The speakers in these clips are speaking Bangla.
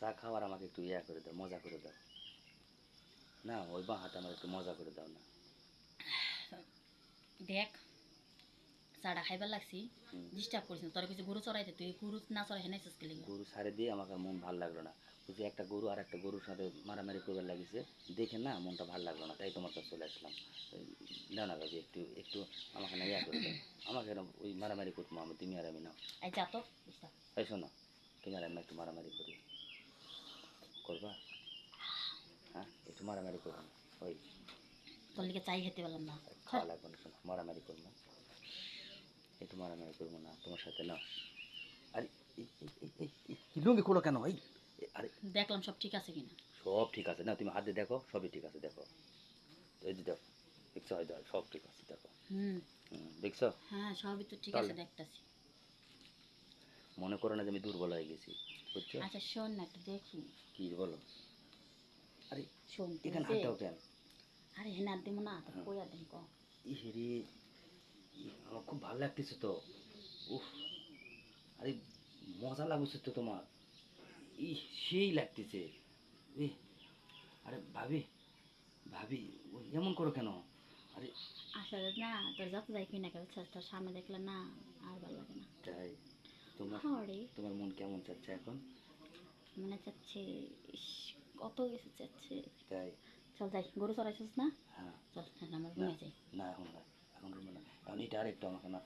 চা খাওয়ার আমাকে একটু ইয়া করে দাও মজা করে দাও। না ওই বাঁ হাতে আমার একটু মজা করে দাও না। দেখ চাটা খাইবার লাগছি ডিস্টার্ব করিস না তোর কিছু গরু চড়াইতে তুই গরু না চড়াই হেনে শেষ গেলি গরু ছাড়ে দিয়ে আমাকে মন ভালো লাগল না। যে একটা গরু আর একটা গরুর সাথে মারামারি করবার লাগিছে দেখে না মনটা ভালো লাগল না তাই তোমার কাছে চলে আসলাম। না না বাবু একটু একটু আমাকে না ইয়া করে দাও। আমাকে ওই মারামারি করব আমি তুমি আর আমি না এই যা তো এই শোনো তুমি আর আমি একটু মারামারি করি। করবা? হ্যাঁ একটু মারামারি করব ওই। তোর লিগে চাই খেতে পারলাম না। খাওয়া লাগবে না শোনো মারামারি করব একটু মারামারি করব না তোমার সাথে না। আরে এই- লুঙ্গি খোলো কেন? এই আরে। দেখলাম সব ঠিক আছে কিনা। সব ঠিক আছে। না তুমি হাত দেখো সবই ঠিক আছে দেখো। এই যে দেখো দেখছ দেখো, সব ঠিক আছে দেখো। হুম, দেখছ? হ্যাঁ সবই তো ঠিক আছে দেখতাছি। মনে করো না যে আমি দুর্বল হয়ে গেছি বুঝছ? আচ্ছা শোন না একটু দেখি। কি বলো? আরে শোন এখানে যে- কেন আরে হেনে আর না তো হ্যাঁ। কই ক? ইহেরে আমার খুব ভালো লাগতেছে তো। উফ আরে মজা লাগছে তো তোমার। ই সেই লাগতেছে। এ আরে ভাবি ভাবি ও এমন করো কেন? আরে আসলে না তোর যত যাই কিনা তোর সামনে দেখলে না আর ভালো লাগে না। তোমার হরে তোমার মন কেমন চাচ্ছে এখন? মনে চাচ্ছে কত কিছু চাচ্ছে। তাই? চল যাই গরু চড়াইছিস না? হ্যাঁ। চল হ্যাঁ, আমার রুমে যাই। না এখন না এখন রুমে না। এখন এটা আরেকটু আমাকে না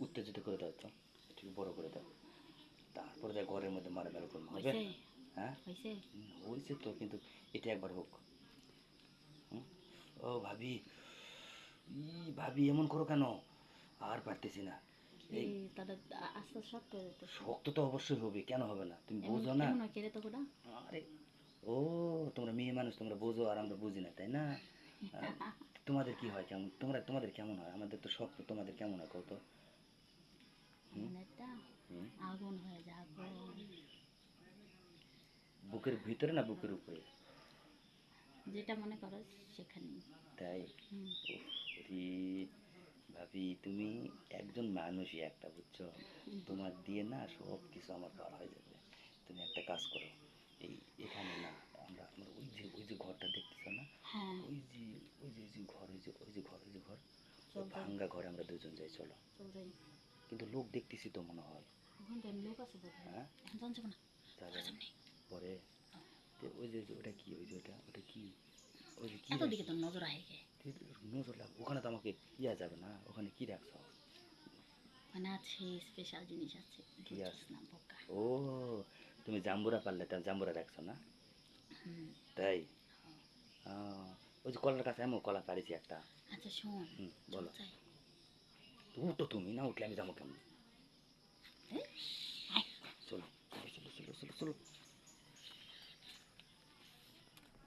উত্তেজিত করে দাও তো একটু বড় করে দাও। তারপরে দেখ ঘরের মধ্যে মারা মারা করব হবে? হয়েছে হ্যাঁ? হয়েছে হয়েছে তো কিন্তু এটা একবার হোক? ও ভাবি ই ভাবি এমন করো কেন? আর পারতেছি না। আস্তে শক্ত শক্ত তো অবশ্যই হবে কেন হবে না? তুমি বোঝো না। আরে ও তোমরা মেয়ে মানুষ তোমরা বোঝো আর আমরা বুঝি না তাই না? তোমাদের কি হয় কেমন? তোমরা তোমাদের কেমন হয়? আমাদের তো শক্ত তোমাদের কেমন হয় কত? আগুন হয়ে যায় বুকের ভিতরে না বুকের উপরে? যেটা মনে করো সেখানে তাই? ভাবি তুমি একজন মানুষই একটা বুঝছ? তোমার দিয়ে না সব কিছু আমার পার হয়ে যাবে। তুমি একটা কাজ করো এই এখানে না আমরা আমরা ওই যে ওই যে ঘরটা দেখতেছো না? হ্যাঁ। ওই যে ওই যে ওই যে ঘর ওই যে ওই যে ঘর ওই যে ঘর ভাঙ্গা ঘরে আমরা দুজন যাই চলো। কিন্তু লোক দেখতেছি তো মনে হয়। হয়। সামনে পরে ওই যে ওটা কি? ওই যে ওটা ওটা কি? এত দিকে তো নজর আহে গে নজর লাগ ওখানে তো আমাকে ইয়া যাবে না ওখানে কি রাখছো? মানে আছে স্পেশাল জিনিস আছে কি আছে? না বোকা। ও তুমি জাম্বুরা পারলে তার জাম্বুরা রাখছো না? তাই? আহ, ওই যে কলার কাছে এমন কলা পারিছি একটা। আচ্ছা শোন। বলো। উঠো তুমি না উঠলে আমি যাব কেমন?